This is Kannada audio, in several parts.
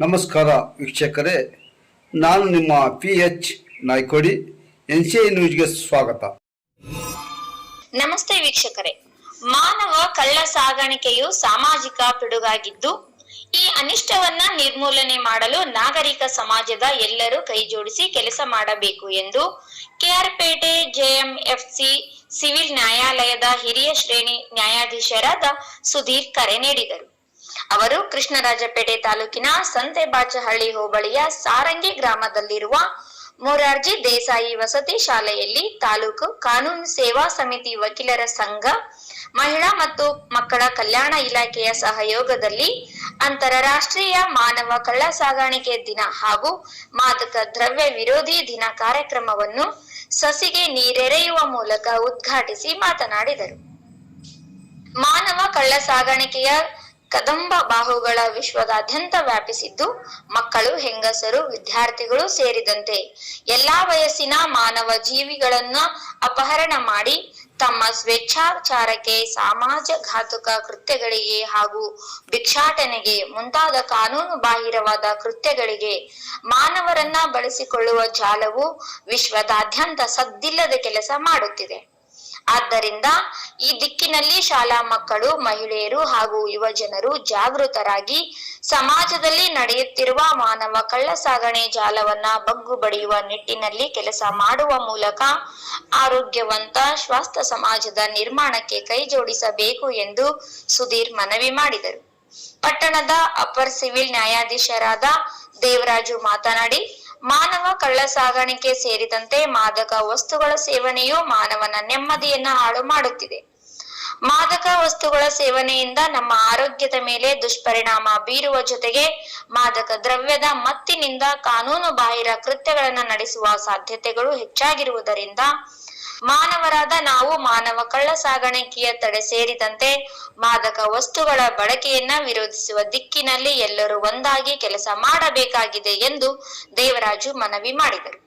ನಮಸ್ಕಾರ ವೀಕ್ಷಕರೇ, ನಾನು ನಿಮ್ಮ P H Naikodi, N C ನ್ಯೂಸ್ಗೆ ಸ್ವಾಗತ. ನಮಸ್ತೆ ವೀಕ್ಷಕರೇ. ಮಾನವ ಕಳ್ಳ ಸಾಗಾಣಿಕೆಯು ಸಾಮಾಜಿಕ ಪಿಡುಗಾಗಿದ್ದು, ಈ ಅನಿಷ್ಟವನ್ನ ನಿರ್ಮೂಲನೆ ಮಾಡಲು ನಾಗರಿಕ ಸಮಾಜದ ಎಲ್ಲರೂ ಕೈಜೋಡಿಸಿ ಕೆಲಸ ಮಾಡಬೇಕು ಎಂದು ಕೆಆರ್ಪೇಟೆ ಜೆಎಂಎಫ್ಸಿ ಸಿವಿಲ್ ನ್ಯಾಯಾಲಯದ ಹಿರಿಯ ಶ್ರೇಣಿ ನ್ಯಾಯಾಧೀಶರಾದ ಸುಧೀರ್ ಕರೆ ನೀಡಿದರು. ಅವರು ಕೃಷ್ಣರಾಜಪೇಟೆ ತಾಲೂಕಿನ ಸಂತೆಬಾಚಹಳ್ಳಿ ಹೋಬಳಿಯ ಸಾರಂಗಿ ಗ್ರಾಮದಲ್ಲಿರುವ ಮೊರಾರ್ಜಿ ದೇಸಾಯಿ ವಸತಿ ಶಾಲೆಯಲ್ಲಿ ತಾಲೂಕು ಕಾನೂನು ಸೇವಾ ಸಮಿತಿ ವಕೀಲರ ಸಂಘ, ಮಹಿಳಾ ಮತ್ತು ಮಕ್ಕಳ ಕಲ್ಯಾಣ ಇಲಾಖೆಯ ಸಹಯೋಗದಲ್ಲಿ ಅಂತಾರಾಷ್ಟ್ರೀಯ ಮಾನವ ಕಳ್ಳ ಸಾಗಾಣಿಕೆ ದಿನ ಹಾಗೂ ಮಾದಕ ದ್ರವ್ಯ ವಿರೋಧಿ ದಿನ ಕಾರ್ಯಕ್ರಮವನ್ನು ಸಸಿಗೆ ನೀರೆರೆಯುವ ಮೂಲಕ ಉದ್ಘಾಟಿಸಿ ಮಾತನಾಡಿದರು. ಮಾನವ ಕಳ್ಳ ಸಾಗಾಣಿಕೆಯ ಕದಂಬ ಬಾಹುಗಳ ವಿಶ್ವದಾದ್ಯಂತ ವ್ಯಾಪಿಸಿದ್ದು ಮಕ್ಕಳು, ಹೆಂಗಸರು, ವಿದ್ಯಾರ್ಥಿಗಳು ಸೇರಿದಂತೆ ಎಲ್ಲಾ ವಯಸ್ಸಿನ ಮಾನವ ಜೀವಿಗಳನ್ನ ಅಪಹರಣ ಮಾಡಿ ತಮ್ಮ ಸ್ವೇಚ್ಛಾಚಾರಕ್ಕೆ ಸಮಾಜ ಘಾತುಕ ಕೃತ್ಯಗಳಿಗೆ ಹಾಗೂ ಭಿಕ್ಷಾಟನೆಗೆ ಮುಂತಾದ ಕಾನೂನು ಬಾಹಿರವಾದ ಕೃತ್ಯಗಳಿಗೆ ಮಾನವರನ್ನ ಬಳಸಿಕೊಳ್ಳುವ ಜಾಲವು ವಿಶ್ವದಾದ್ಯಂತ ಸದ್ದಿಲ್ಲದ ಕೆಲಸ ಮಾಡುತ್ತಿದೆ. ಆದ್ದರಿಂದ ಈ ದಿಕ್ಕಿನಲ್ಲಿ ಶಾಲಾ ಮಕ್ಕಳು, ಮಹಿಳೆಯರು ಹಾಗೂ ಯುವ ಜನರು ಜಾಗೃತರಾಗಿ ಸಮಾಜದಲ್ಲಿ ನಡೆಯುತ್ತಿರುವ ಮಾನವ ಕಳ್ಳ ಸಾಗಣೆ ಜಾಲವನ್ನ ಬಗ್ಗು ಬಡಿಯುವ ನಿಟ್ಟಿನಲ್ಲಿ ಕೆಲಸ ಮಾಡುವ ಮೂಲಕ ಆರೋಗ್ಯವಂತ ಸ್ವಾಸ್ಥ್ಯ ಸಮಾಜದ ನಿರ್ಮಾಣಕ್ಕೆ ಕೈ ಜೋಡಿಸಬೇಕು ಎಂದು ಸುಧೀರ್ ಮನವಿ ಮಾಡಿದರು. ಪಟ್ಟಣದ ಅಪರ್ ಸಿವಿಲ್ ನ್ಯಾಯಾಧೀಶರಾದ ದೇವರಾಜು ಮಾತನಾಡಿ ಮಾನವ ಕಳ್ಳ ಸಾಗಾಣಿಕೆ ಸೇರಿದಂತೆ ಮಾದಕ ವಸ್ತುಗಳ ಸೇವನೆಯು ಮಾನವನ ನೆಮ್ಮದಿಯನ್ನ ಹಾಳು ಮಾಡುತ್ತಿದೆ. ಮಾದಕ ವಸ್ತುಗಳ ಸೇವನೆಯಿಂದ ನಮ್ಮ ಆರೋಗ್ಯದ ಮೇಲೆ ದುಷ್ಪರಿಣಾಮ ಬೀರುವ ಜೊತೆಗೆ ಮಾದಕ ದ್ರವ್ಯದ ಮತ್ತಿನಿಂದ ಕಾನೂನು ಬಾಹಿರ ಕೃತ್ಯಗಳನ್ನ ನಡೆಸುವ ಸಾಧ್ಯತೆಗಳು ಹೆಚ್ಚಾಗಿರುವುದರಿಂದ ಮಾನವರಾದ ನಾವು ಮಾನವ ಕಳ್ಳ ಸಾಗಾಣಿಕೆಯ ತಡೆ ಸೇರಿದಂತೆ ಮಾದಕ ವಸ್ತುಗಳ ಬಳಕೆಯನ್ನ ವಿರೋಧಿಸುವ ದಿಕ್ಕಿನಲ್ಲಿ ಎಲ್ಲರೂ ಒಂದಾಗಿ ಕೆಲಸ ಮಾಡಬೇಕಾಗಿದೆ ಎಂದು ದೇವರಾಜು ಮನವಿ ಮಾಡಿದರು.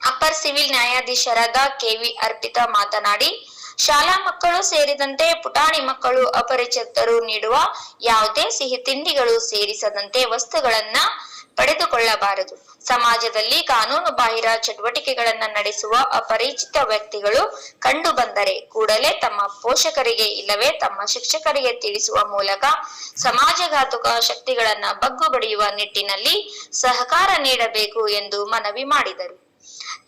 ಅಪ್ಪರ್ ಸಿವಿಲ್ ನ್ಯಾಯಾಧೀಶರಾದ ಕೆವಿ ಅರ್ಪಿತಾ ಮಾತನಾಡಿ, ಶಾಲಾ ಮಕ್ಕಳು ಸೇರಿದಂತೆ ಪುಟಾಣಿ ಮಕ್ಕಳು ಅಪರಿಚಿತರು ನೀಡುವ ಯಾವುದೇ ಸಿಹಿ ತಿಂಡಿಗಳು ಸೇರಿಸದಂತೆ ವಸ್ತುಗಳನ್ನ ಪಡೆದುಕೊಳ್ಳಬಾರದು. ಸಮಾಜದಲ್ಲಿ ಕಾನೂನು ಬಾಹಿರ ಚಟುವಟಿಕೆಗಳನ್ನ ನಡೆಸುವ ಅಪರಿಚಿತ ವ್ಯಕ್ತಿಗಳು ಕಂಡು ಬಂದರೆ ಕೂಡಲೇ ತಮ್ಮ ಪೋಷಕರಿಗೆ ಇಲ್ಲವೇ ತಮ್ಮ ಶಿಕ್ಷಕರಿಗೆ ತಿಳಿಸುವ ಮೂಲಕ ಸಮಾಜಘಾತುಕ ಶಕ್ತಿಗಳನ್ನ ಬಗ್ಗು ಬಡಿಯುವ ನಿಟ್ಟಿನಲ್ಲಿ ಸಹಕಾರ ನೀಡಬೇಕು ಎಂದು ಮನವಿ ಮಾಡಿದರು.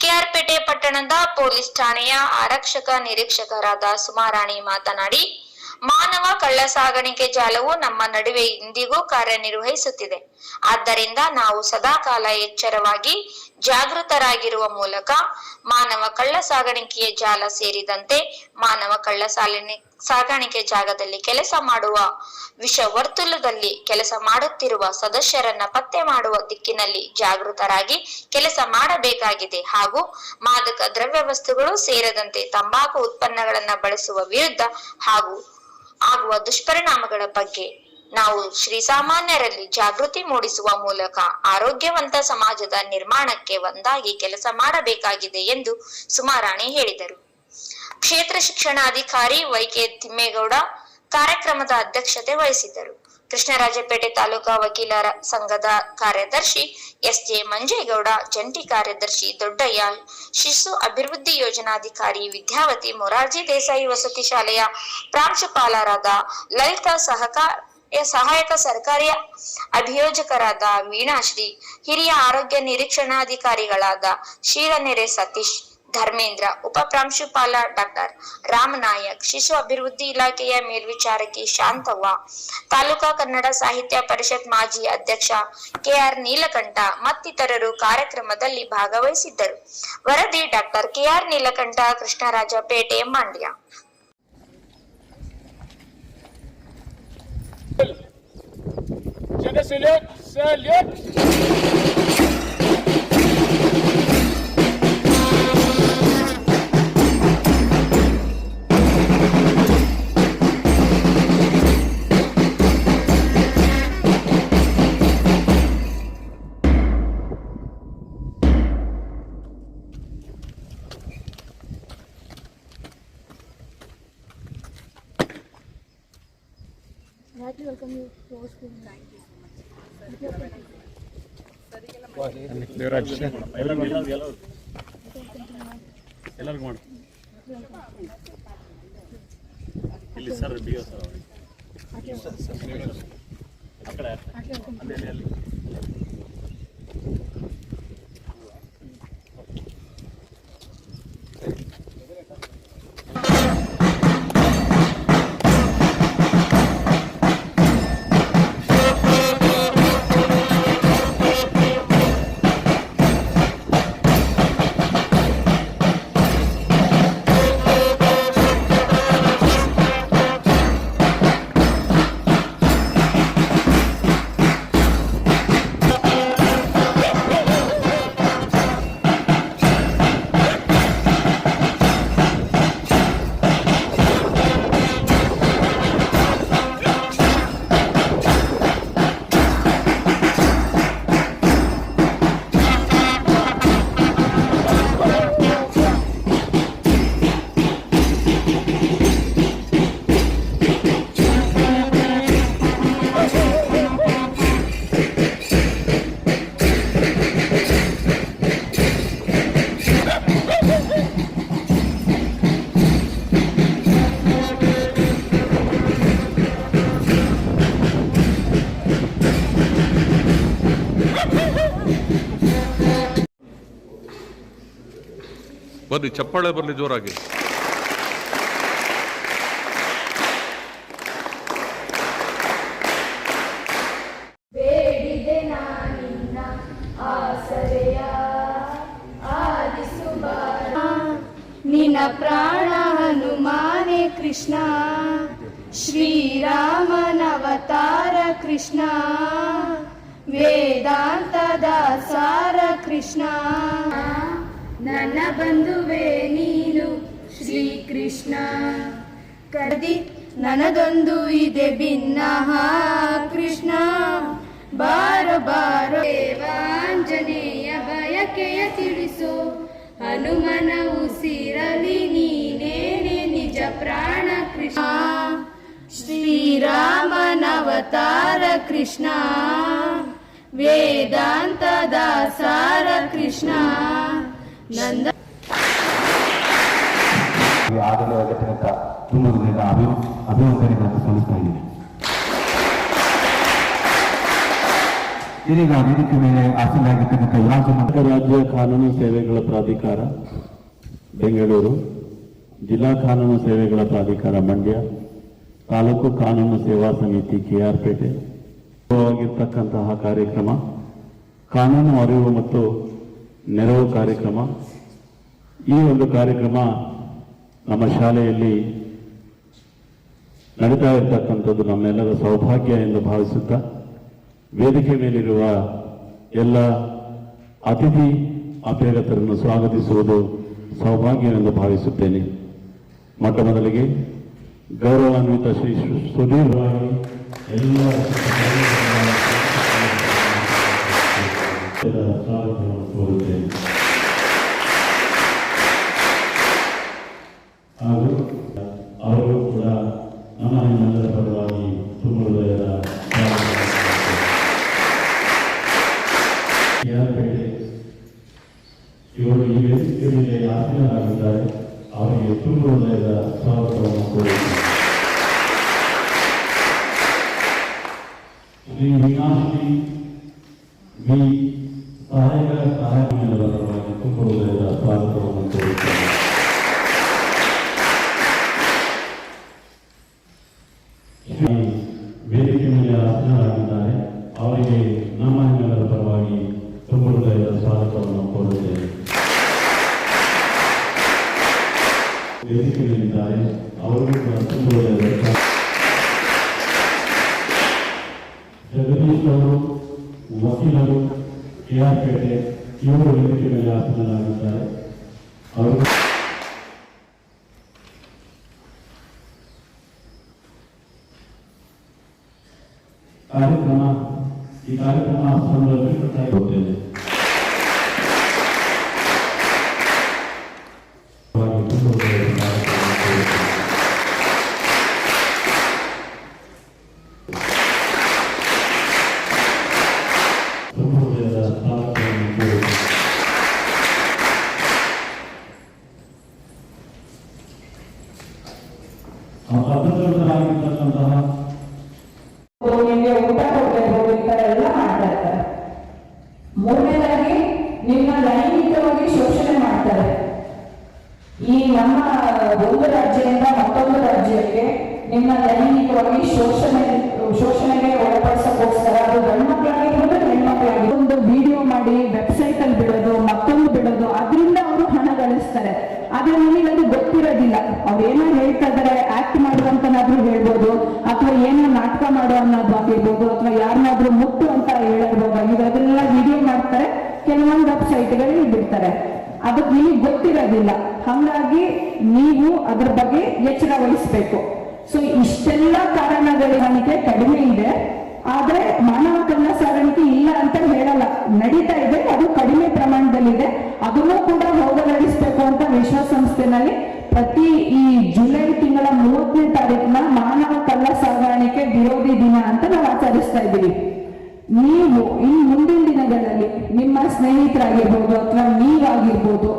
ಕೆಆರ್ಪೇಟೆ ಪಟ್ಟಣದ ಪೊಲೀಸ್ ಠಾಣೆಯ ಆರಕ್ಷಕ ನಿರೀಕ್ಷಕರಾದ ಸುಮಾರಾಣಿ ಮಾತನಾಡಿ, ಮಾನವ ಕಳ್ಳ ಸಾಗಾಣಿಕೆ ಜಾಲವು ನಮ್ಮ ನಡುವೆ ಇಂದಿಗೂ ಕಾರ್ಯನಿರ್ವಹಿಸುತ್ತಿದೆ. ಆದ್ದರಿಂದ ನಾವು ಸದಾಕಾಲ ಎಚ್ಚರವಾಗಿ ಜಾಗೃತರಾಗಿರುವ ಮೂಲಕ ಮಾನವ ಕಳ್ಳ ಸಾಗಾಣಿಕೆಯ ಜಾಲ ಸೇರಿದಂತೆ ಮಾನವ ಕಳ್ಳ ಸಾಲಿನ ಸಾಗಾಣಿಕೆ ಜಾಗದಲ್ಲಿ ಕೆಲಸ ಮಾಡುವ ವಿಷ ವರ್ತುಲದಲ್ಲಿ ಕೆಲಸ ಮಾಡುತ್ತಿರುವ ಸದಸ್ಯರನ್ನ ಪತ್ತೆ ಮಾಡುವ ದಿಕ್ಕಿನಲ್ಲಿ ಜಾಗೃತರಾಗಿ ಕೆಲಸ ಮಾಡಬೇಕಾಗಿದೆ. ಹಾಗೂ ಮಾದಕ ದ್ರವ್ಯ ವಸ್ತುಗಳು ಸೇರದಂತೆ ತಂಬಾಕು ಉತ್ಪನ್ನಗಳನ್ನ ಬಳಸುವ ವಿರುದ್ಧ ಹಾಗೂ ಆಗುವ ದುಷ್ಪರಿಣಾಮಗಳ ಬಗ್ಗೆ ನಾವು ಶ್ರೀ ಸಾಮಾನ್ಯರಲ್ಲಿ ಜಾಗೃತಿ ಮೂಡಿಸುವ ಮೂಲಕ ಆರೋಗ್ಯವಂತ ಸಮಾಜದ ನಿರ್ಮಾಣಕ್ಕೆ ಒಂದಾಗಿ ಕೆಲಸ ಮಾಡಬೇಕಾಗಿದೆ ಎಂದು ಸುಮಾರಾಣಿ ಹೇಳಿದರು. ಕ್ಷೇತ್ರ ಶಿಕ್ಷಣಾಧಿಕಾರಿ ವೈಕೆ ತಿಮ್ಮೇಗೌಡ ಕಾರ್ಯಕ್ರಮದ ಅಧ್ಯಕ್ಷತೆ ವಹಿಸಿದ್ದರು. ಕೃಷ್ಣರಾಜಪೇಟೆ ತಾಲೂಕಾ ವಕೀಲರ ಸಂಘದ ಕಾರ್ಯದರ್ಶಿ ಎಸ್ ಜೆ ಮಂಜೇಗೌಡ, ಜಂಟಿ ಕಾರ್ಯದರ್ಶಿ ದೊಡ್ಡಯ್ಯ, ಶಿಶು ಅಭಿವೃದ್ಧಿ ಯೋಜನಾಧಿಕಾರಿ ವಿದ್ಯಾವತಿ ಮೊರಾರ್ಜಿ ದೇಸಾಯಿ ವಸತಿ ಶಾಲೆಯ ಪ್ರಾಂಶುಪಾಲರಾದ ಲಲಿತಾ ಸಹಕಾರ ಸಹಾಯಕ ಸರ್ಕಾರಿ ಅಭಿಯೋಜಕರಾದ ವೀಣಾಶ್ರೀ, ಹಿರಿಯ ಆರೋಗ್ಯ ನಿರೀಕ್ಷಣಾಧಿಕಾರಿಗಳಾದ ಶೀಲನೆರೆ ಸತೀಶ್, ಧರ್ಮೇಂದ್ರ, ಉಪ ಪ್ರಾಂಶುಪಾಲ ಡಾಕ್ಟರ್ ರಾಮನಾಯಕ್ ಶಿಶು ಅಭಿವೃದ್ಧಿ ಇಲಾಖೆಯ ಮೇಲ್ವಿಚಾರಕಿ ಶಾಂತವ್ವ, ತಾಲೂಕಾ ಕನ್ನಡ ಸಾಹಿತ್ಯ ಪರಿಷತ್ ಮಾಜಿ ಅಧ್ಯಕ್ಷ ಕೆಆರ್ ನೀಲಕಂಠ ಮತ್ತಿತರರು ಕಾರ್ಯಕ್ರಮದಲ್ಲಿ ಭಾಗವಹಿಸಿದ್ದರು. ವರದಿ doctor K R Neelakanta Krishnarajapete Mandya. Je ne sélecte, sélecte. Devaraj ಎಲ್ಲರಿಗೂ ಮಾಡು ಇಲ್ಲಿ ಸರ್ ಬಿ ಸರ್ ಅಲ್ಲಿ ಅಲ್ಲಿ ಬರ್ಲಿ ಚಪ್ಪಾಳೆ ಬರಲಿ ಜೋರಾಗಿ. ನಿನ್ನ ಪ್ರಾಣ ಹನುಮಾನೆ ಕೃಷ್ಣ. ಶ್ರೀರಾಮನವತಾರ ಕೃಷ್ಣ. ವೇದಾಂತದ ಸಾರ ಕೃಷ್ಣ. ನನ್ನ ಬಂಧುವೆ ನೀನು, ಶ್ರೀಕೃಷ್ಣ. ಕರ್ದಿ, ನನದೊಂದು ಇದೆ ಭಿನ್ನ. ಕೃಷ್ಣ. ಬಾರ ಬಾರ. ದೇವಾಂಜನೇಯ ಬಯಕೆಯ ತಿಳಿಸು. ಹನುಮನ ಉಸಿರಲಿ ನೀನೇನೆ ನಿಜ ಪ್ರಾಣ ಕೃಷ್ಣ. ಶ್ರೀರಾಮನವತಾರ ಕೃಷ್ಣ. ವೇದಾಂತದ ಸಾರ ಕೃಷ್ಣ. ನಂದ ಆಗಲೇ ಅಗತ್ಯಂತ ತುಂಬುವುದರಿಂದ ಅಭಿವ ಅಭಿವಂದನೆಗಳನ್ನು ಸಲ್ಲಿಸ್ತಾ ಇದ್ದೀನಿ. ಇದೀಗ ವೇದಿಕೆ ಮೇಲೆ ಆಸೀನಾಗಿರ್ತಕ್ಕಂಥ ರಾಜ್ಯ ರಾಜ್ಯ ಕಾನೂನು ಸೇವೆಗಳ ಪ್ರಾಧಿಕಾರ ಬೆಂಗಳೂರು. ಜಿಲ್ಲಾ ಕಾನೂನು ಸೇವೆಗಳ ಪ್ರಾಧಿಕಾರ ಮಂಡ್ಯ. ತಾಲೂಕು ಕಾನೂನು ಸೇವಾ ಸಮಿತಿ ಕೆಆರ್ಪೇಟೆ ಆಗಿರ್ತಕ್ಕಂತಹ ಕಾರ್ಯಕ್ರಮ ಕಾನೂನು ಅರಿವು ಮತ್ತು ನೆರವು ಕಾರ್ಯಕ್ರಮ. ಈ ಒಂದು ಕಾರ್ಯಕ್ರಮ ನಮ್ಮ ಶಾಲೆಯಲ್ಲಿ ನಡೀತಾ ಇರತಕ್ಕಂಥದ್ದು ನಮ್ಮೆಲ್ಲರ ಸೌಭಾಗ್ಯ ಎಂದು ಭಾವಿಸುತ್ತಾ, ವೇದಿಕೆ ಮೇಲಿರುವ ಎಲ್ಲ ಅತಿಥಿ ಅಭ್ಯರ್ಥರನ್ನು ಸ್ವಾಗತಿಸುವುದು ಸೌಭಾಗ್ಯವೆಂದು ಭಾವಿಸುತ್ತೇನೆ. ಮೊಟ್ಟ ಮೊದಲಿಗೆ ಗೌರವಾನ್ವಿತ ಶ್ರೀ ಸುಧೀರ್ ಎಲ್ಲ Mm-hmm. ಕೆಲವೊಂದು ವೆಬ್ಸೈಟ್ಗಳಲ್ಲಿ ಬಿಡ್ತಾರೆ ಅದಕ್ಕೆ ನಿಮಗೆ ಗೊತ್ತಿರೋದಿಲ್ಲ. ಹಾಗಾಗಿ ನೀವು ಅದ್ರ ಬಗ್ಗೆ ಎಚ್ಚರ ವಹಿಸ್ಬೇಕು ಸೊ ಇಷ್ಟೆಲ್ಲ ಕಾರಣಗಳಿಗೆ ಕಡಿಮೆ ಇದೆ. ಆದ್ರೆ ಮಾನವ ಕನ್ನ ಸಾಗಾಣಿಕೆ ಇಲ್ಲ ಅಂತ ಹೇಳಲ್ಲ. ನಡೀತಾ ಇದೆ, ಅದು ಕಡಿಮೆ ಪ್ರಮಾಣದಲ್ಲಿದೆ. ಅದನ್ನು ಕೂಡ ಹೋಗಲಾಡಿಸ್ಬೇಕು ಅಂತ ವಿಶ್ವಸಂಸ್ಥೆನಲ್ಲಿ ಪ್ರತಿ ಈ ಜುಲೈ ತಿಂಗಳ ಮೂವತ್ತನೇ ತಾರೀಕಿನ ಮಾನವ ಕಳ್ಳ ಸಾಗಾಣಿಕೆ ವಿರೋಧಿ ದಿನ ಅಂತ ನಾವು ಆಚರಿಸ್ತಾ ಇದ್ದೀವಿ. ನೀವು ಇನ್ನು ಮುಂದಿನ ದಿನಗಳಲ್ಲಿ ನಿಮ್ಮ ಸ್ನೇಹಿತರಾಗಿರ್ಬೋದು ಅಥವಾ ನೀವಾಗಿರ್ಬೋದು,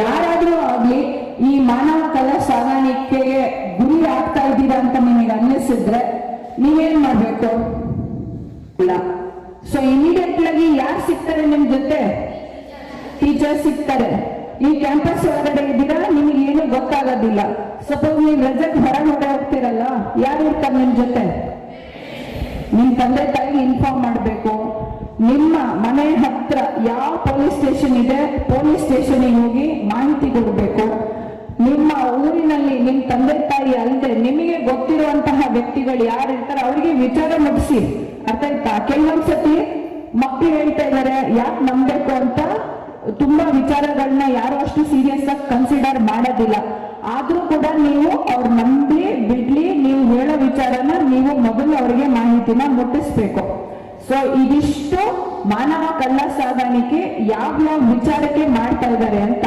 ಯಾರಾದರೂ ಆಗಲಿ ಈ ಮಾನವ ಕಲಾ ಸಾಗಾಣಿಕೆಗೆ ಗುರಿ ಆಗ್ತಾ ಇದ್ದೀರಾ ಅಂತ ನಿಮಗೆ ಅನ್ನಿಸಿದ್ರೆ ನೀವೇನ್ ಮಾಡ್ಬೇಕು? ಇಲ್ಲ. ಸೊ ಇಮಿಡಿಯೇಟ್ ಆಗಿ ಯಾರು ಸಿಗ್ತಾರೆ ನಿಮ್ ಜೊತೆ? ಟೀಚರ್ ಸಿಗ್ತಾರೆ. ಈ ಕ್ಯಾಂಪಸ್ ಒಳಗಡೆ ಇದ್ದೀರಾ? ನಿಮಗೆ ಏನು ಗೊತ್ತಾಗೋದಿಲ್ಲ. ಸಪೋಸ್ ನೀವು ರಜಕ್ ಹೊರಗೆ ಹೊರಗೆ ಹೋಗ್ತಿರಲ್ಲ ಯಾರು ಇರ್ತಾರೆ ನಿಮ್ ಜೊತೆ? ನಿಮ್ ತಂದೆ ತಾಯಿಗೆ ಇನ್ಫಾರ್ಮ್ ಮಾಡಬೇಕು. ನಿಮ್ಮ ಮನೆ ಹತ್ರ ಯಾವ ಪೊಲೀಸ್ ಸ್ಟೇಷನ್ ಇದೆ ಪೊಲೀಸ್ ಸ್ಟೇಷನಿಗೆ ಹೋಗಿ ಮಾಹಿತಿ ಕೊಡಬೇಕು. ನಿಮ್ಮ ಊರಿನಲ್ಲಿ ನಿಮ್ಮ ತಂದೆ ತಾಯಿ ಅಲ್ಲದೆ ನಿಮಗೆ ಗೊತ್ತಿರುವಂತಹ ವ್ಯಕ್ತಿಗಳು ಯಾರು ಇರ್ತಾರೆ, ಅವರಿಗೆ ವಿಚಾರ ಮುಗಿಸಿ ಅರ್ಥ ಆಯ್ತಾ? ಕೆಲವೊಂದ್ಸತಿ ಮಕ್ಕಳು ಹೇಳ್ತಾ ಇದ್ದಾರೆ ಯಾಕೆ ನಂಬಬೇಕು ಅಂತ? ತುಂಬಾ ವಿಚಾರಗಳನ್ನ ಯಾರು ಅಷ್ಟು ಸೀರಿಯಸ್ ಆಗಿ ಕನ್ಸಿಡರ್ ಮಾಡೋದಿಲ್ಲ. ಆದ್ರೂ ಕೂಡ ನೀವು ಅವ್ರ ನಂಬಿ, ಬಿಡ್ಲಿ, ನೀವು ಹೇಳೋ ವಿಚಾರನ ನೀವು ಮೊದಲು ಅವರಿಗೆ ಮಾಹಿತಿನ ಮುಟ್ಟಿಸ್ಬೇಕು. ಸೊ ಇದಿಷ್ಟು ಮಾನವ ಕಳ್ಳ ಸಾಗಾಣಿಕೆ ಯಾವ ಯಾವ ವಿಚಾರಕ್ಕೆ ಮಾಡ್ತಾ ಇದ್ದಾರೆ ಅಂತ.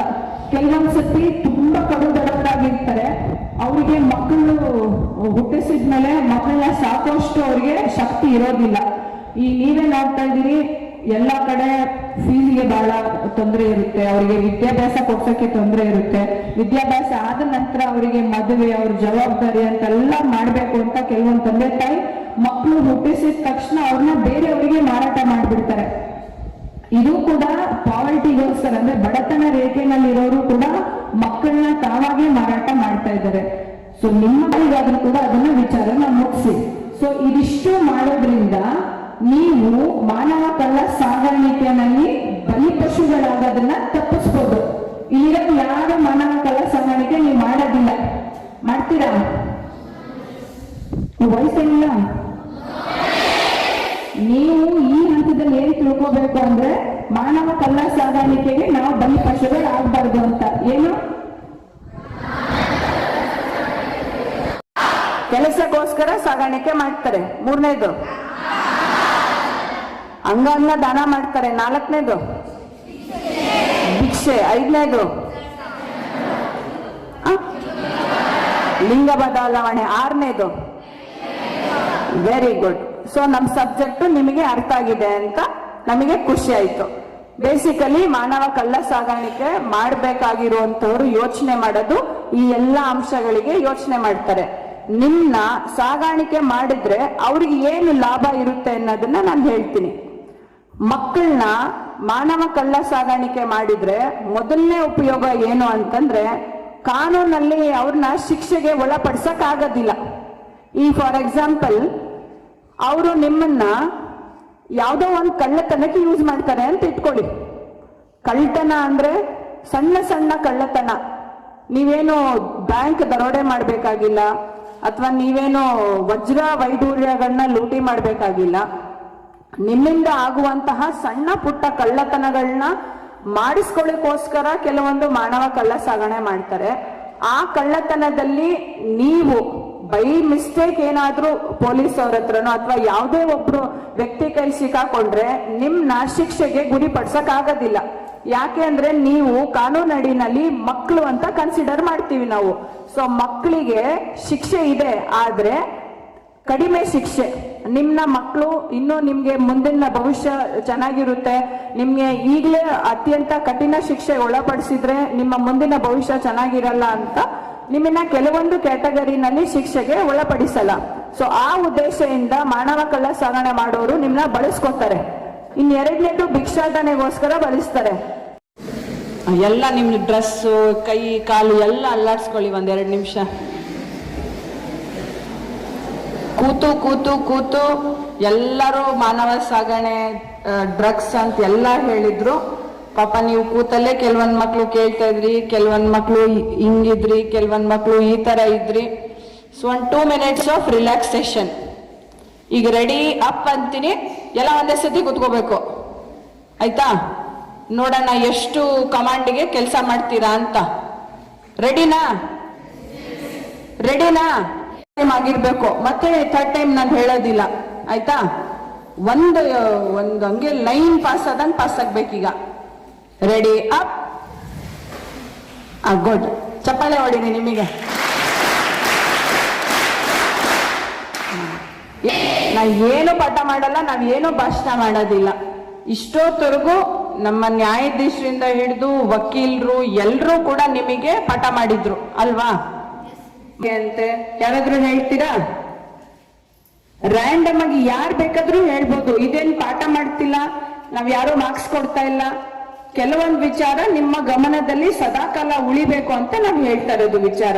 ಕೆಲವೊಂದ್ಸತಿ ತುಂಬಾ ಕಡು ದೊಡ್ಡದಾಗಿರ್ತಾರೆ ಅವರಿಗೆ ಮಕ್ಕಳು ಹುಟ್ಟಿಸಿದ್ಮೇಲೆ ಮಕ್ಕಳನ್ನ ಸಾಕಷ್ಟು ಅವ್ರಿಗೆ ಶಕ್ತಿ ಇರೋದಿಲ್ಲ. ಈ ನೀವೇ ನೋಡ್ತಾ ಇದೀರಿ ಎಲ್ಲಾ ಕಡೆ ಫೀಸ್ಗೆ ಬಹಳ ತೊಂದರೆ ಇರುತ್ತೆ. ಅವರಿಗೆ ವಿದ್ಯಾಭ್ಯಾಸ ಕೊಡ್ಸೋಕ್ಕೆ ತೊಂದರೆ ಇರುತ್ತೆ. ವಿದ್ಯಾಭ್ಯಾಸ ಆದ ನಂತರ ಅವರಿಗೆ ಮದುವೆ, ಅವ್ರ ಜವಾಬ್ದಾರಿ ಅಂತೆಲ್ಲ ಮಾಡಬೇಕು ಅಂತ ಕೆಲವೊಂದು ತಂದೆ ತಾಯಿ ಮಕ್ಕಳು ಹುಟ್ಟಿಸಿದ ತಕ್ಷಣ ಅವ್ರನ್ನ ಬೇರೆಯವರಿಗೆ ಮಾರಾಟ ಮಾಡಿಬಿಡ್ತಾರೆ. ಇದು ಕೂಡ ಪಾವರ್ಟಿಗೋಸ್ಕರ, ಅಂದ್ರೆ ಬಡತನ ರೇಖೆನಲ್ಲಿರೋರು ಕೂಡ ಮಕ್ಕಳನ್ನ ತಾವಾಗೆ ಮಾರಾಟ ಮಾಡ್ತಾ ಇದ್ದಾರೆ. ಸೊ ನಿಮ್ಮ ಕೂಡ ಅದನ್ನ ವಿಚಾರನ ಮುಗಿಸಿ. ಸೊ ಇದಿಷ್ಟು ಮಾಡೋದ್ರಿಂದ ನೀವು ಮಾನವ ಕಳ್ಳ ಸಾಗಾಣಿಕೆನಲ್ಲಿ ಬಲಿಪಶುಗಳಾಗೋದನ್ನ ತಪ್ಪಿಸ್ಬೋದು. ಇಲ್ಲಿ ಯಾರು ಮಾನವ ಕಳ್ಳ ಸಾಗಾಣಿಕೆ ನೀವು ಮಾಡೋದಿಲ್ಲ. ಮಾಡ್ತೀರಾ? ನೀವು ವಯಸ್ಸೇನಿಲ್ಲ ನೀವು ಈ ಹಂತದಲ್ಲಿ ಏನ್ ತಿಳ್ಕೋಬೇಕು ಅಂದ್ರೆ ಮಾನವ ಕಲ್ಲ ಸಾಗಾಣಿಕೆಗೆ ನಾವು ಬಲಿ ಪಶುಗಳು ಆಗ್ಬಾರ್ದು ಅಂತ. ಏನು? ಕೆಲಸಕ್ಕೋಸ್ಕರ ಸಾಗಾಣಿಕೆ ಮಾಡ್ತಾರೆ. ಮೂರನೇದು. ಅಂಗಾಂಗ ದಾನ ಮಾಡ್ತಾರೆ. ನಾಲ್ಕನೇದು? ಭಿಕ್ಷೆ. ಐದನೇದು? ಲಿಂಗ ಬದಲಾವಣೆ. ಆರನೇದು? ವೆರಿ ಗುಡ್ ಸೊ ನಮ್ಮ ಸಬ್ಜೆಕ್ಟ್ ನಿಮಗೆ ಅರ್ಥ ಆಗಿದೆ ಅಂತ ನಮಗೆ ಖುಷಿ ಆಯ್ತು. ಬೇಸಿಕಲಿ ಮಾನವ ಕಳ್ಳ ಸಾಗಾಣಿಕೆ ಮಾಡಬೇಕಾಗಿರುವಂತವ್ರು ಯೋಚನೆ ಮಾಡೋದು ಈ ಎಲ್ಲ ಅಂಶಗಳಿಗೆ ಯೋಚನೆ ಮಾಡ್ತಾರೆ. ನಿನ್ನ ಸಾಗಾಣಿಕೆ ಮಾಡಿದ್ರೆ ಅವ್ರಿಗೆ ಏನು ಲಾಭ ಇರುತ್ತೆ ಅನ್ನೋದನ್ನ ನಾನು ಹೇಳ್ತೀನಿ. ಮಕ್ಕಳನ್ನ ಮಾನವ ಕಳ್ಳ ಸಾಗಾಣಿಕೆ ಮಾಡಿದ್ರೆ ಮೊದಲನೇ ಉಪಯೋಗ ಏನು ಅಂತಂದ್ರೆ ಕಾನೂನಲ್ಲಿ ಅವ್ರನ್ನ ಶಿಕ್ಷೆಗೆ ಒಳಪಡಿಸಕ್ ಆಗೋದಿಲ್ಲ. ಈ ಫಾರ್ ಎಕ್ಸಾಂಪಲ್ ಅವರು ನಿಮ್ಮನ್ನ ಯಾವುದೋ ಒಂದು ಕಳ್ಳತನಕ್ಕೆ ಯೂಸ್ ಮಾಡ್ತಾರೆ ಅಂತ ಇಟ್ಕೊಳ್ಳಿ. ಕಳ್ಳತನ ಅಂದ್ರೆ ಸಣ್ಣ ಸಣ್ಣ ಕಳ್ಳತನ. ನೀವೇನು ಬ್ಯಾಂಕ್ ದರೋಡೆ ಮಾಡಬೇಕಾಗಿಲ್ಲ, ಅಥವಾ ನೀವೇನು ವಜ್ರ ವೈಡೂರ್ಯಗಳನ್ನ ಲೂಟಿ ಮಾಡಬೇಕಾಗಿಲ್ಲ ನಿಮ್ಮಿಂದ ಆಗುವಂತಹ ಸಣ್ಣ ಪುಟ್ಟ ಕಳ್ಳತನಗಳನ್ನ ಮಾಡಿಸ್ಕೊಳ್ಳಿಕ್ಕೋಸ್ಕರ ಕೆಲವೊಂದು ಮಾನವ ಕಳ್ಳ ಸಾಗಣೆ ಮಾಡ್ತಾರೆ. ಆ ಕಳ್ಳತನದಲ್ಲಿ ನೀವು ಬೈ ಮಿಸ್ಟೇಕ್ ಏನಾದ್ರೂ ಪೊಲೀಸ್ ಅವ್ರ ಹತ್ರನೋ ಅಥವಾ ಯಾವುದೇ ಒಬ್ರು ವ್ಯಕ್ತಿ ಕೈ ಸಿಕ್ಕಾಕೊಂಡ್ರೆ ನಿಮ್ನ ಶಿಕ್ಷೆಗೆ ಗುರಿ ಆಗೋದಿಲ್ಲ ಯಾಕೆ ಅಂದ್ರೆ ನೀವು ಕಾನೂನಡಿನಲ್ಲಿ ಮಕ್ಕಳು ಅಂತ ಕನ್ಸಿಡರ್ ಮಾಡ್ತೀವಿ ನಾವು. ಸೊ ಮಕ್ಕಳಿಗೆ ಶಿಕ್ಷೆ ಇದೆ, ಆದ್ರೆ ಕಡಿಮೆ ಶಿಕ್ಷೆ. ನಿಮ್ಮನ್ನ ಮಕ್ಕಳು ಇನ್ನೂ ನಿಮಗೆ ಮುಂದಿನ ಭವಿಷ್ಯ ಚೆನ್ನಾಗಿರುತ್ತೆ. ನಿಮಗೆ ಈಗಲೇ ಅತ್ಯಂತ ಕಠಿಣ ಶಿಕ್ಷೆ ಒಳಪಡಿಸಿದ್ರೆ ನಿಮ್ಮ ಮುಂದಿನ ಭವಿಷ್ಯ ಚೆನ್ನಾಗಿರಲ್ಲ ಅಂತ ನಿಮ್ಮನ್ನ ಕೆಲವೊಂದು ಕ್ಯಾಟಗರಿನಲ್ಲಿ ಶಿಕ್ಷೆಗೆ ಒಳಪಡಿಸಲ್ಲ. ಸೊ ಆ ಉದ್ದೇಶದಿಂದ ಮಾನವ ಕಳ್ಳ ಸಾಗಣೆ ಮಾಡೋರು ನಿಮ್ಮನ್ನ ಬಳಸ್ಕೊತಾರೆ. ಇನ್ ಎರಡನೇದು ಭಿಕ್ಷಾಟನೆಗೋಸ್ಕರ ಬಳಸ್ತಾರೆ. ಎಲ್ಲ ನಿಮ್ಮ ಡ್ರೆಸ್ಸು, ಕೈ, ಕಾಲು ಎಲ್ಲ ಅಲ್ಲಾಡ್ಸ್ಕೊಳ್ಳಿ ಒಂದೆರಡು ನಿಮಿಷ. ಕೂತು ಕೂತು ಕೂತು ಎಲ್ಲರೂ ಮಾನವ ಸಾಗಣೆ ಡ್ರಗ್ಸ್ ಅಂತ ಎಲ್ಲ ಹೇಳಿದ್ರು. ಪಾಪ ನೀವು ಕೂತಲ್ಲೇ ಕೆಲವೊಂದ್ ಮಕ್ಳು ಕೇಳ್ತಾ ಇದ್ರಿ, ಕೆಲವೊಂದ್ ಮಕ್ಳು ಹಿಂಗಿದ್ರಿ, ಕೆಲವೊಂದ್ ಮಕ್ಳು ಈ ತರ ಇದ್ರಿ. So one two minutes of relaxation ಈಗ ರೆಡಿ ಅಪ್ ಅಂತೀನಿ. ಎಲ್ಲ ಒಂದೇ ಸತಿ ಕೂತ್ಕೋಬೇಕು. ಆಯ್ತಾ? ನೋಡೋಣ ಎಷ್ಟು ಕಮಾಂಡಿಗೆ ಕೆಲಸ ಮಾಡ್ತೀರಾ ಅಂತ. ರೆಡಿನಾ ರೆಡಿನಾ ಟೈಮ್ ಆಗಿರ್ಬೇಕು. ಮತ್ತೆ ಥರ್ಡ್ ಟೈಮ್ ನಾನು ಹೇಳೋದಿಲ್ಲ. ಆಯ್ತಾ? ಒಂದು ಒಂದು ಹಂಗೆ ಲೈನ್ ಪಾಸ್ ಆದಂಗೆ ಪಾಸ್ ಆಗ್ಬೇಕೀಗ ರೆಡಿ ಅಪ್ ಗುಡ್ ಚಪ್ಪಾಳೆ ಹೊಡೀನಿ ನಿಮಗೆ. ನಾವು ಏನು ಪಾಠ ಮಾಡಲ್ಲ, ನಾವ್ ಏನು ಭಾಷಣ ಮಾಡೋದಿಲ್ಲ. ಇಷ್ಟೊತ್ತರೆಗೂ ನಮ್ಮ ನ್ಯಾಯಾಧೀಶರಿಂದ ಹಿಡಿದು ವಕೀಲರು ಎಲ್ಲರೂ ಕೂಡ ನಿಮಗೆ ಪಾಠ ಮಾಡಿದ್ರು, ಅಲ್ವಾ? ಅಂತೆ. ಯಾರಾದ್ರೂ ಹೇಳ್ತೀರಾ? ರ್ಯಾಂಡಮ್ ಆಗಿ ಯಾರು ಬೇಕಾದ್ರೂ ಹೇಳ್ಬೋದು. ಇದೇನ್ ಪಾಠ ಮಾಡ್ತಿಲ್ಲ? ನಾವ್ ಯಾರು ಮಾರ್ಕ್ಸ್ ಕೊಡ್ತಾ ಇಲ್ಲ. ಕೆಲವೊಂದು ವಿಚಾರ ನಿಮ್ಮ ಗಮನದಲ್ಲಿ ಸದಾಕಾಲ ಉಳಿಬೇಕು ಅಂತ ನಾವು ಹೇಳ್ತಾ ಇರೋದು ವಿಚಾರ.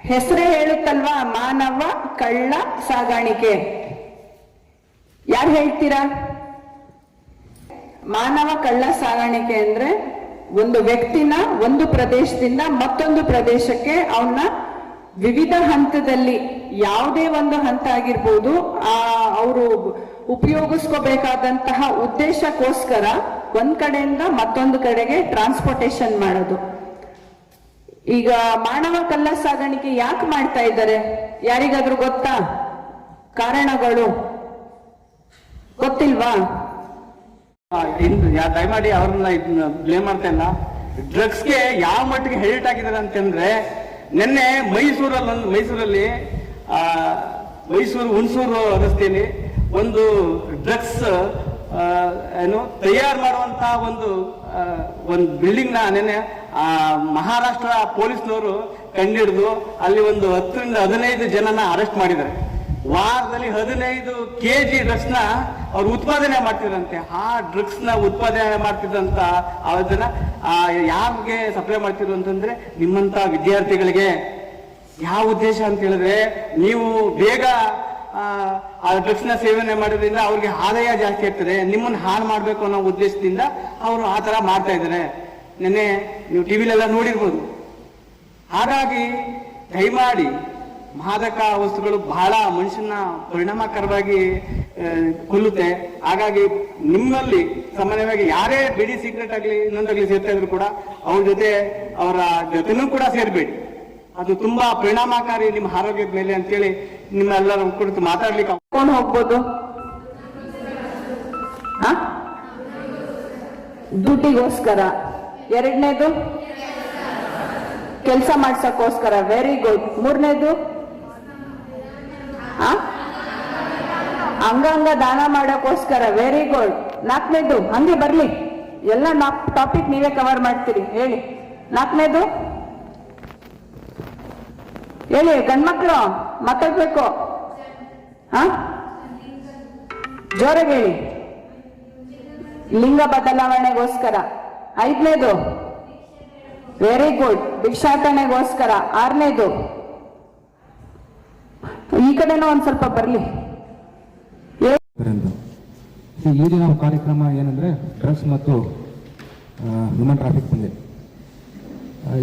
ಹೆಸರೇ ಹೇಳುತ್ತಲ್ವಾ? ಮಾನವ, ಕಳ್ಳ, ಸಾಗಾಣಿಕೆ. ಯಾರು ಹೇಳ್ತೀರಾ? ಮಾನವ, ಕಳ್ಳ, ಸಾಗಾಣಿಕೆ ಅಂದ್ರೆ ಒಂದು ವ್ಯಕ್ತಿನ ಒಂದು ಪ್ರದೇಶದಿಂದ ಮತ್ತೊಂದು ಪ್ರದೇಶಕ್ಕೆ ಅವನ್ನ ವಿವಿಧ ಹಂತದಲ್ಲಿ ಯಾವುದೇ ಒಂದು ಹಂತ ಆಗಿರ್ಬೋದು, ಆ, ಅವರು ಉಪಯೋಗಿಸ್ಕೋಬೇಕಾದಂತಹ ಉದ್ದೇಶಕ್ಕೋಸ್ಕರ ಒಂದ್ ಕಡೆಯಿಂದ ಮತ್ತೊಂದು ಕಡೆಗೆ ಟ್ರಾನ್ಸ್ಪೋರ್ಟೇಶನ್ ಮಾಡೋದು. ಈಗ ಮಾನವ ಕಲ್ಲ ಸಾಗಾಣಿಕೆ ಯಾಕೆ ಮಾಡ್ತಾ ಇದ್ದಾರೆ? ಯಾರಿಗಾದ್ರೂ ಗೊತ್ತಾ? ಕಾರಣಗಳು? ಗೊತ್ತಿಲ್ವಾ? ದಯಮಾಡಿ ಅವ್ರನ್ನ ಬ್ಲೇಮ್ ಮಾಡ್ತಾ ಇಲ್ಲ. ಡ್ರಗ್ಸ್ಗೆ ಯಾವ ಮಟ್ಟಿಗೆ ಹೆಲ್ಟ್ ಆಗಿದ್ದಾರೆ ಅಂತಂದ್ರೆ ನಿನ್ನೆ ಮೈಸೂರಲ್ಲಿ ಮೈಸೂರಲ್ಲಿ ಮೈಸೂರು ಹುಣಸೂರು ರಸ್ತೆಯಲ್ಲಿ ಒಂದು ಡ್ರಗ್ಸ್ ಏನು ತಯಾರು ಮಾಡುವಂತ ಒಂದು ಒಂದು ಬಿಲ್ಡಿಂಗ್ನ ನೆನ್ನೆ ಆ, ಮಹಾರಾಷ್ಟ್ರ ಪೊಲೀಸ್ನವರು ಕಂಡಿಡಿದು ಅಲ್ಲಿ ಒಂದು ಹತ್ತರಿಂದ ಹದಿನೈದು ಜನನ ಅರೆಸ್ಟ್ ಮಾಡಿದ್ದಾರೆ. ವಾರದಲ್ಲಿ ಹದಿನೈದು ಕೆ ಜಿ ಡ್ರಗ್ಸ್ನ ಅವ್ರು ಉತ್ಪಾದನೆ ಮಾಡ್ತಿದ್ರಂತೆ. ಆ ಡ್ರಗ್ಸ್ನ ಉತ್ಪಾದನೆ ಮಾಡ್ತಿದ್ದಂತ ಅದನ್ನ ಯಾರಿಗೆ ಸಪ್ಲೈ ಮಾಡ್ತಿದ್ರು ಅಂತಂದ್ರೆ ನಿಮ್ಮಂತ ವಿದ್ಯಾರ್ಥಿಗಳಿಗೆ. ಯಾವ ಉದ್ದೇಶ ಅಂತ ಹೇಳಿದ್ರೆ ನೀವು ಬೇಗ ಆ, ಡ್ರಗ್ಸ್ನ ಸೇವನೆ ಮಾಡೋದ್ರಿಂದ ಅವ್ರಿಗೆ ಆದಾಯ ಜಾಸ್ತಿ ಆಗ್ತದೆ. ನಿಮ್ಮನ್ನ ಹಾಳು ಮಾಡಬೇಕು ಅನ್ನೋ ಉದ್ದೇಶದಿಂದ ಅವರು ಆ ತರ ಮಾಡ್ತಾ ಇದ್ದಾರೆ. ನಿನ್ನೆ ನೀವು ಟಿವಿಲೆಲ್ಲ ನೋಡಿರ್ಬೋದು. ಹಾಗಾಗಿ ದಯಮಾಡಿ ಮಾದಕ ವಸ್ತುಗಳು ಬಹಳ ಮನುಷ್ಯನ ಪರಿಣಾಮಕರವಾಗಿ ಕೊಲ್ಲುತ್ತೆ. ಹಾಗಾಗಿ ನಿಮ್ಮಲ್ಲಿ ಸಾಮಾನ್ಯವಾಗಿ ಯಾರೇ ಬಿಡಿ ಸೀಕ್ರೆಟ್ ಆಗಲಿ ಇನ್ನೊಂದಾಗ್ಲಿ ಸೇರ್ತಾ ಇದ್ರು ಕೂಡ ಅವ್ರ ಜೊತೆ ಅವರ ಜೊತೆನೂ ಕೂಡ ಸೇರ್ಬೇಡಿ. ಅದು ತುಂಬಾ ಪರಿಣಾಮಕಾರಿ ನಿಮ್ಮ ಆರೋಗ್ಯದ ಮೇಲೆ ಅಂತೇಳಿ ನಿಮ್ಮೆಲ್ಲರ ಕುರಿತು ಮಾತಾಡ್ಲಿಕ್ಕೆ ಹಾಕೊಂಡು ಹೋಗ್ಬೋದು? ದುಡ್ಡಿಗೋಸ್ಕರ. ಎರಡನೇದು? ಕೆಲಸ ಮಾಡ್ಸಕ್ಕೋಸ್ಕರ. ವೆರಿ ಗುಡ್ ಮೂರನೇದು? ಅಂಗಾಂಗ ದಾನ ಮಾಡೋಕ್ಕೋಸ್ಕರ ವೆರಿ ಗುಡ್ ನಾಲ್ಕನೇದು ಹಂಗೆ ಬರ್ಲಿ. ಎಲ್ಲ ನಾಲ್ಕು ಟಾಪಿಕ್ ನೀವೇ ಕವರ್ ಮಾಡ್ತೀರಿ, ಹೇಳಿ. ನಾಲ್ಕನೇದು ಹೇಳಿ, ಗಂಡ್ಮಕ್ಳು, ಮಾತಾಡ್ಬೇಕು. ಹಾ ಜೋರಾಗಿ ಹೇಳಿ. ಲಿಂಗ ಬದಲಾವಣೆಗೋಸ್ಕರ. ಐದನೇದು? ವೆರಿ ಗುಡ್ ಭಿಕ್ಷಾಟನೆಗೋಸ್ಕರ. ಆರನೇದು? ಈ ಕಡೆನೂ ಒಂದ್ ಸ್ವಲ್ಪ ಬರ್ಲಿ. ಈ ದಿನ ಕಾರ್ಯಕ್ರಮ ಏನಂದ್ರೆ ಡ್ರಗ್ಸ್ ಮತ್ತು ಹ್ಯೂಮನ್ ಟ್ರಾಫಿಕ್ ಬಂದೆ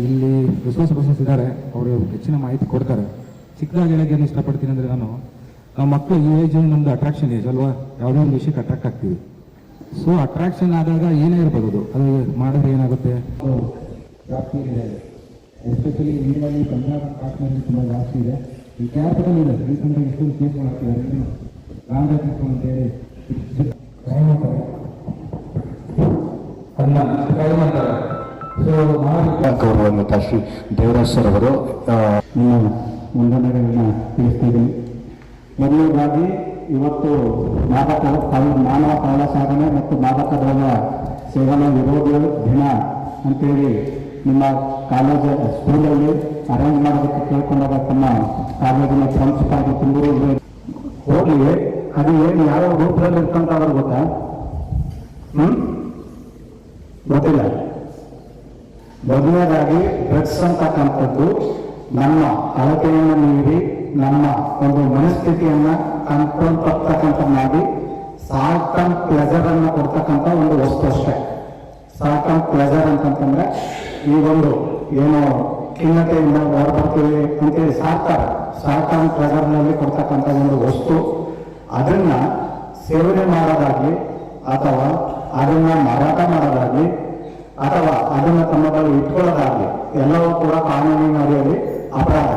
ಇಲ್ಲಿ ರಿಸೋರ್ಸ್ ಪರ್ಸನ್ಸ್ ಇದ್ದಾರೆ ಅವರು ಹೆಚ್ಚಿನ ಮಾಹಿತಿ ಕೊಡ್ತಾರೆ. ಚಿಕ್ಕದಾಗಿ ಹೇಳಕ್ಕೆ ಏನು ಇಷ್ಟಪಡ್ತೀನಿ ಅಂದರೆ ನಾನು ನಮ್ಮ ಮಕ್ಕಳು ಈ ಏಜ್ ನಮ್ದು ಅಟ್ರಾಕ್ಷನ್ ಏಜ್ ಅಲ್ವಾ? ಯಾವುದೋ ಒಂದು ವಿಷಯಕ್ಕೆ ಅಟ್ರಾಕ್ಟ್ ಆಗ್ತೀವಿ. ಸೊ ಅಟ್ರಾಕ್ಷನ್ ಆದಾಗ ಏನೇ ಇರ್ಬೋದು ಅದು. ಮಾಡಿದ್ರೆ ಏನಾಗುತ್ತೆ? ಎಸ್ಪೆಷಲಿ ಕಾಶ್ಮೀರಲ್ಲಿ ತುಂಬ ಜಾಸ್ತಿ ಇದೆ. ಈ ಕ್ಯಾಪಿಟಲ್ ಇದೆ. ರೀಸೆಂಟಾಗಿ ಎಷ್ಟೊಂದು ಕೇಸ್ ಮಾಡ್ತಿದ್ದಾರೆ ಸೊ ಗೌರವಾನ್ವಿತ ಶ್ರೀ ದೇವರಾಜ್ ಸರ್ ಅವರು ನಿಮ್ಮ ವಂದನೆಗಳನ್ನ ತಿಳಿಸ್ತಿದ್ದೀನಿ. ಮೊದಲನೇದಾಗಿ ಇವತ್ತು ಮಾದಕ ಮಾನವ ಕಾಳ ಸಾಧನೆ ಮತ್ತು ಮಾದಕ ದ್ರವ್ಯ ಸೇವನೆ ವಿರೋಧ ದಿನ ಅಂತೇಳಿ ನಿಮ್ಮ ಕಾಲೇಜ್ ಸ್ಕೂಲಲ್ಲಿ ಅರೇಂಜ್ ಮಾಡೋದಕ್ಕೆ ಕೇಳ್ಕೊಂಡಾಗ ತಮ್ಮ ಕಾಲೇಜಿನ ಪ್ರಿನ್ಸಿಪಾಲ್ ತುಂಬೂರು ಹೋಗ್ಲಿ. ಅದು ಏನು ಯಾವ ರೂಪದಲ್ಲಿ ಇರ್ತಂತ ಅವ್ರಿಗೆ ಗೊತ್ತಾ? ಹ್ಮ್? ಗೊತ್ತಿಲ್ಲ. ಮೊದಲನೇದಾಗಿ ಡ್ರಗ್ಸ್ ಅಂತಕ್ಕಂಥದ್ದು ನಮ್ಮ ಅಳತೆಯನ್ನು ಮೀರಿ ನಮ್ಮ ಒಂದು ಮನಸ್ಥಿತಿಯನ್ನ ಕಂಟ್ರೋಲ್ ತಪ್ಪತಕ್ಕಂಥ ಮಾಡಿ ಸಾಲ್ಟ್ ಅಂಡ್ ಪ್ಲೆಜರ್ ಅನ್ನ ಕೊಡ್ತಕ್ಕಂಥ ಒಂದು ವಸ್ತು ಅಷ್ಟೇ. ಸಾಲ್ಟ್ ಅಂಡ್ ಪ್ಲೆಜರ್ ಅಂತಂತಂದ್ರೆ ಈ ಒಂದು ಏನು ಖಿನ್ನತೆಯಿಂದ ಹೊರಬರ್ತೀವಿ ಅಂತೇಳಿ ಸಾಕ್ತಾರೆ ಅಂಡ್ ಪ್ಲೆಜರ್ ಕೊಡ್ತಕ್ಕಂಥ ಒಂದು ವಸ್ತು. ಅದನ್ನು ಸೇವನೆ ಮಾಡೋದಾಗ್ಲಿ ಅಥವಾ ಅದನ್ನು ಮಾರಾಟ ಮಾಡೋದಾಗಲಿ ಅಥವಾ ಅದನ್ನು ತಮ್ಮ ಬಳಿ ಇಟ್ಕೊಳ್ಳೋದಾಗ್ಲಿ ಎಲ್ಲವೂ ಕೂಡ ಕಾನೂನಿನ ಅಡಿಯಲ್ಲಿ ಅಪರಾಧ.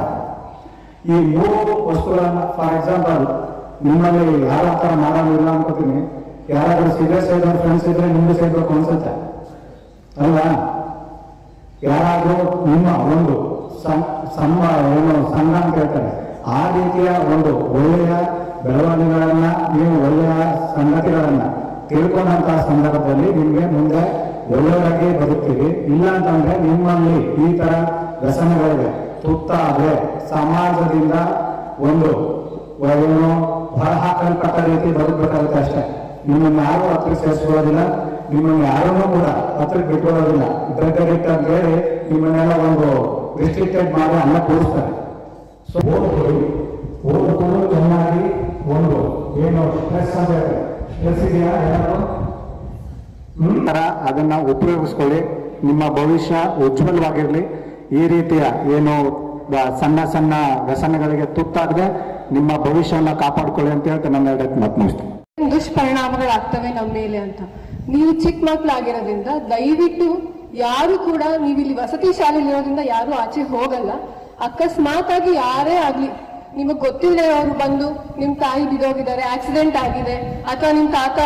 ಈ ಮೂರು ವಸ್ತುಗಳನ್ನು ಫಾರ್ ಎಕ್ಸಾಂಪಲ್ ನಿಮ್ಮಲ್ಲಿ ಯಾರ ಥರ ಮಾಡೋದಿಲ್ಲ ಅನ್ಕೋತೀನಿ. ಯಾರಾದರೂ ಸಿಗರೇಟ್ ಸೇದೋರ್ ಫ್ರೆಂಡ್ಸ್ ಇದ್ರೆ ನಿಮ್ದು ಸೇರ್ಬೇಕು ಅನ್ಸುತ್ತೆ. ಅಲ್ವಾ? ಯಾರಾದ್ರೂ ನಿಮ್ಮ ಒಂದು ಸಮ ಏನು ಸಂಘ ಅಂತ ಹೇಳ್ತಾರೆ, ಆ ರೀತಿಯ ಒಂದು ಒಳ್ಳೆಯ ಬೆಳವಣಿಗೆಗಳನ್ನು, ನೀವು ಒಳ್ಳೆಯ ಸಂಗತಿಗಳನ್ನು ತಿಳ್ಕೊಂಡಂತಹ ಸಂದರ್ಭದಲ್ಲಿ ನಿಮಗೆ ಮುಂದೆ ಒಳ್ಳೆಯದಾಗಿ ಬದುಕ್ತೀವಿ ಇಲ್ಲ ಅಂತಂದ್ರೆ ನಿಮ್ಮಲ್ಲಿ ಈ ತರ ವ್ಯಸನಗಳಿವೆ. ತುತ್ತಾದ್ರೆ ಸಮಾಜದಿಂದ ಒಂದು ಏನು ಹೊರಹಾಕಲ್ಪಟ್ಟ ರೀತಿ ಬದುಕಬೇಕಾಗುತ್ತೆ ಅಷ್ಟೇ. ನಿಮ್ಮನ್ನು ಯಾರು ಹತ್ತಿರ ಸೇರಿಸ್ಕೊಳ್ಳೋದಿಲ್ಲ. ನಿಮ್ಮನ್ನ ಯಾರನ್ನೂ ಕೂಡ ಹತ್ರಕ್ಕೆ ಬಿಟ್ಕೊಳ್ಳೋದಿಲ್ಲ ಡ್ರಗ್ ಅಡಿಕ್ಟ್ ಅಂತ ಹೇಳಿ ನಿಮ್ಮನ್ನೆಲ್ಲ ಒಂದು ರಿಸ್ಟ್ರಿಕ್ಟೆಡ್ ಮಾಡಿ ಅನ್ನ ಕೂಡಿಸ್ತಾರೆ ಸೊ ಓದ್ಕೊಳ್ಳಿ ಓದ್ಕೊಂಡು ಚೆನ್ನಾಗಿ ಒಂದು ಏನು ಸ್ಟ್ರೆಸ್ ಅಂತ ಹೇಳ್ತಾರೆ ಸ್ಟ್ರೆಸ್ ಇದೆಯಾ ಏನಾದ್ರು ತರ ಅದನ್ನ ಉಪಯೋಗಿಸ್ಕೊಳ್ಳಿ. ನಿಮ್ಮ ಭವಿಷ್ಯ ಉಜ್ವಲವಾಗಿರಲಿ. ಈ ರೀತಿಯ ಏನು ಸಣ್ಣ ಸಣ್ಣ ವ್ಯಸನಗಳಿಗೆ ತುತ್ತಾದ್ರೆ ನಿಮ್ಮ ಭವಿಷ್ಯವನ್ನು ಕಾಪಾಡ್ಕೊಳ್ಳಿ ಅಂತ ಹೇಳ್ತಾ ನನ್ನ ಎರಡಕ್ಕೆ ಮತ್ತೆ ಮುಗಿಸ್ತೀನಿ. ದುಷ್ಪರಿಣಾಮಗಳಾಗ್ತವೆ ನಮ್ಮ ಮೇಲೆ ಅಂತ. ನೀವು ಚಿಕ್ಕ ಮಕ್ಕಳಾಗಿರೋದ್ರಿಂದ ದಯವಿಟ್ಟು ಯಾರು ಕೂಡ ನೀವು ಇಲ್ಲಿ ವಸತಿ ಶಾಲೆಯಲ್ಲಿ ಇರೋದ್ರಿಂದ ಯಾರು ಆಚೆ ಹೋಗಲ್ಲ. ಅಕಸ್ಮಾತ್ ಆಗಿ ಯಾರೇ ಆಗ್ಲಿ, ನಿಮಗೆ ಗೊತ್ತಿಲ್ಲದೆ ಅವರು ಬಂದು ನಿಮ್ ತಾಯಿ ಬಿದೋಗಿದ್ದಾರೆ ಆಕ್ಸಿಡೆಂಟ್ ಆಗಿದೆ, ಅಥವಾ ನಿಮ್ ತಾತ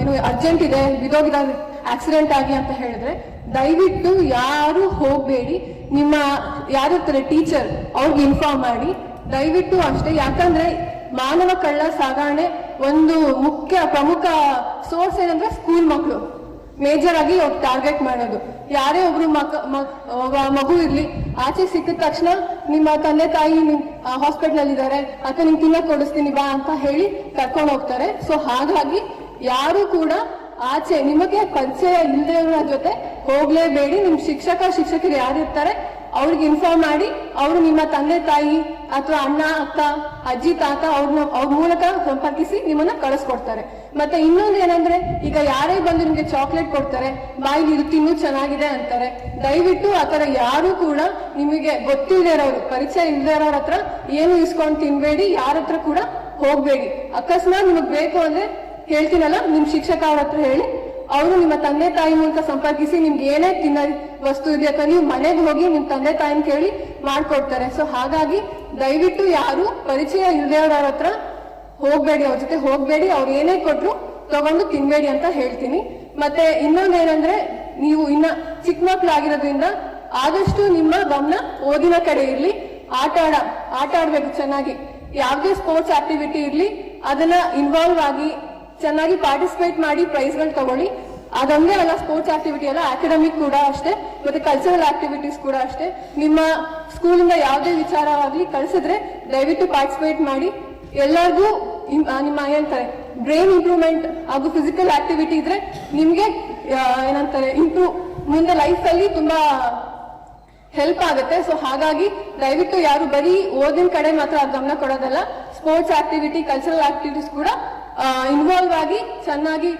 ಏನು ಅರ್ಜೆಂಟ್ ಇದೆ, ಬಿದೋಗಿದ್ದಾರೆ ಆಕ್ಸಿಡೆಂಟ್ ಆಗಿ ಅಂತ ಹೇಳಿದ್ರೆ ದಯವಿಟ್ಟು ಯಾರು ಹೋಗ್ಬೇಡಿ. ನಿಮ್ಮ ಯಾರಿರ್ತಾರೆ ಟೀಚರ್ ಅವ್ರಿಗೆ ಇನ್ಫಾರ್ಮ್ ಮಾಡಿ. ದಯವಿಟ್ಟು ಅಷ್ಟೇ. ಯಾಕಂದ್ರೆ ಮಾನವ ಕಳ್ಳ ಸಾಗಣೆ ಒಂದು ಮುಖ್ಯ ಪ್ರಮುಖ ಸೋರ್ಸ್ ಏನಂದ್ರೆ ಸ್ಕೂಲ್ ಮಕ್ಕಳು ಮೇಜರ್ ಆಗಿ ಅವ್ರು ಟಾರ್ಗೆಟ್ ಮಾಡೋದು. ಯಾರೇ ಒಬ್ರು ಮಕ ಮಗು ಇರ್ಲಿ, ಆಚೆ ಸಿಕ್ಕಿದ ತಕ್ಷಣ ನಿಮ್ಮ ತಂದೆ ತಾಯಿ ನಿಮ್ ಹಾಸ್ಪಿಟಲ್ ಇದ್ದಾರೆ ಅಥವಾ ನಿಮ್ ತಿನ್ನ ಕೊಡಿಸ್ತೀನಿ ಬಾ ಅಂತ ಹೇಳಿ ಕರ್ಕೊಂಡು ಹೋಗ್ತಾರೆ. ಸೊ ಹಾಗಾಗಿ ಯಾರು ಕೂಡ ಆಚೆ ನಿಮಗೆ ಪರಿಚಯ ಇಲ್ಲದೆ ಜೊತೆ ಹೋಗ್ಲೇಬೇಡಿ. ನಿಮ್ ಶಿಕ್ಷಕ, ಶಿಕ್ಷಕರು ಯಾರಿರ್ತಾರೆ ಅವ್ರಿಗೆ ಇನ್ಫಾರ್ಮ್ ಮಾಡಿ ಅವರು ನಿಮ್ಮ ತಂದೆ ತಾಯಿ ಅಥವಾ ಅಣ್ಣ, ಅಕ್ಕ, ಅಜ್ಜಿ, ತಾತ ಅವ್ರನ್ನ ಅವ್ರ ಮೂಲಕ ಸಂಪರ್ಕಿಸಿ ನಿಮ್ಮನ್ನ ಕಳಿಸ್ಕೊಡ್ತಾರೆ. ಮತ್ತೆ ಇನ್ನೊಂದು ಏನಂದ್ರೆ, ಈಗ ಯಾರೇ ಬಂದು ನಿಮ್ಗೆ ಚಾಕ್ಲೇಟ್ ಕೊಡ್ತಾರೆ ಬಾಯಿಲಿ ಇದು ತಿನ್ನು ಚೆನ್ನಾಗಿದೆ ಅಂತಾರೆ. ದಯವಿಟ್ಟು ಆತರ ಯಾರು ಕೂಡ ನಿಮಗೆ ಗೊತ್ತಿಲ್ಲದೆ ಇರೋರು, ಪರಿಚಯ ಇಲ್ಲದೆ ಇರೋರ ಹತ್ರ ಏನು ಇಸ್ಕೊಂಡು ತಿನ್ಬೇಡಿ, ಯಾರ ಹತ್ರ ಕೂಡ ಹೋಗ್ಬೇಡಿ. ಅಕಸ್ಮಾತ್ ನಿಮಗ್ ಬೇಕು ಅಂದ್ರೆ ಹೇಳ್ತೀನಲ್ಲ ನಿಮ್ ಶಿಕ್ಷಕ ಅವ್ರ ಹತ್ರ ಹೇಳಿ ಅವರು ನಿಮ್ಮ ತಂದೆ ತಾಯಿ ಮೂಲಕ ಸಂಪರ್ಕಿಸಿ ನಿಮ್ಗೆ ಏನೇ ತಿನ್ನ ವಸ್ತು ಇದೆ ಅಥವಾ ನೀವು ಮನೆಗೆ ಹೋಗಿ ನಿಮ್ ತಂದೆ ತಾಯಿನ ಕೇಳಿ ಮಾಡ್ಕೊಡ್ತಾರೆ. ಸೊ ಹಾಗಾಗಿ ದಯವಿಟ್ಟು ಯಾರು ಪರಿಚಯ ಇಲ್ಲದೆ ಅವ್ರ ಹತ್ರ ಹೋಗ್ಬೇಡಿ, ಅವ್ರ ಜೊತೆ ಹೋಗ್ಬೇಡಿ, ಅವ್ರು ಏನೇ ಕೊಟ್ರು ತಗೊಂಡು ತಿನ್ಬೇಡಿ ಅಂತ ಹೇಳ್ತೀನಿ. ಮತ್ತೆ ಇನ್ನೊಂದೇನಂದ್ರೆ ನೀವು ಇನ್ನ ಚಿಕ್ಕ ಮಕ್ಳಾಗಿರೋದ್ರಿಂದ ಆದಷ್ಟು ನಿಮ್ಮ ಗಮನ ಓದಿನ ಕಡೆ ಇರ್ಲಿ, ಆಟ ಆಡ, ಆಟ ಆಡ್ಬೇಕು ಚೆನ್ನಾಗಿ. ಯಾವ್ದೇ ಸ್ಪೋರ್ಟ್ಸ್ ಆಕ್ಟಿವಿಟಿ ಇರ್ಲಿ, ಅದನ್ನ ಇನ್ವಾಲ್ವ್ ಆಗಿ ಚೆನ್ನಾಗಿ ಪಾರ್ಟಿಸಿಪೇಟ್ ಮಾಡಿ ಪ್ರೈಸ್ಗಳು ತಗೊಳ್ಳಿ. ಅದೊಂದೇ ಅಲ್ಲ ಸ್ಪೋರ್ಟ್ಸ್ ಆಕ್ಟಿವಿಟಿ ಅಲ್ಲ ಅಕಾಡೆಮಿಕ್ ಕೂಡ ಅಷ್ಟೇ, ಮತ್ತೆ ಕಲ್ಚರಲ್ ಆಕ್ಟಿವಿಟೀಸ್ ಕೂಡ ಅಷ್ಟೇ. ನಿಮ್ಮ ಸ್ಕೂಲಿಂದ ಯಾವುದೇ ವಿಚಾರವಾಗ್ಲಿ ಕಳಿಸಿದ್ರೆ ದಯವಿಟ್ಟು ಪಾರ್ಟಿಸಿಪೇಟ್ ಮಾಡಿ. ಎಲ್ಲರಿಗೂ ನಿಮ್ಮ ಏನಂತಾರೆ ಬ್ರೈನ್ ಇಂಪ್ರೂವ್ಮೆಂಟ್ ಹಾಗೂ ಫಿಸಿಕಲ್ ಆಕ್ಟಿವಿಟಿ ಇದ್ರೆ ನಿಮ್ಗೆ ಏನಂತಾರೆ ಇಂಪ್ರೂವ್ ಮುಂದೆ ಲೈಫ್ ಅಲ್ಲಿ ತುಂಬಾ ಹೆಲ್ಪ್ ಆಗುತ್ತೆ. ಸೊ ಹಾಗಾಗಿ ದಯವಿಟ್ಟು ಯಾರು ಬರೀ ಓದಿನ ಕಡೆ ಮಾತ್ರ ಗಮನ ಕೊಡೋದಲ್ಲ ಸ್ಪೋರ್ಟ್ಸ್ ಆಕ್ಟಿವಿಟಿ ಕಲ್ಚರಲ್ ಆಕ್ಟಿವಿಟೀಸ್ ಕೂಡ ಇನ್ವಾಲ್ವ್ ಆಗಿ ಚೆನ್ನಾಗಿ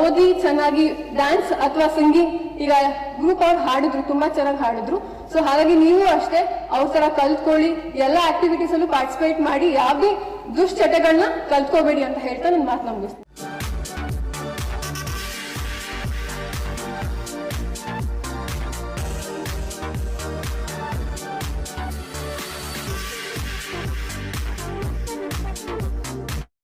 ಓದಿ ಚೆನ್ನಾಗಿ ಡ್ಯಾನ್ಸ್ ಅಥವಾ ಸಿಂಗಿಂಗ್ ಈಗ ಗ್ರೂಪ್ ಅವ್ರು ಹಾಡಿದ್ರು, ತುಂಬಾ ಚೆನ್ನಾಗಿ ಹಾಡಿದ್ರು. ಸೊ ಹಾಗಾಗಿ ನೀವು ಅಷ್ಟೇ ಅವ್ರ ತರ ಕಲ್ತ್ಕೊಳ್ಳಿ, ಎಲ್ಲ ಆಕ್ಟಿವಿಟೀಸ್ ಅಲ್ಲೂ ಪಾರ್ಟಿಸಿಪೇಟ್ ಮಾಡಿ, ಯಾವುದೇ ದುಶ್ಚಟಗಳನ್ನ ಕಲ್ತ್ಕೋಬೇಡಿ ಅಂತ ಹೇಳ್ತಾ ನನ್ನ ಮಾತು ಮುಗಿಸ್ತೀನಿ.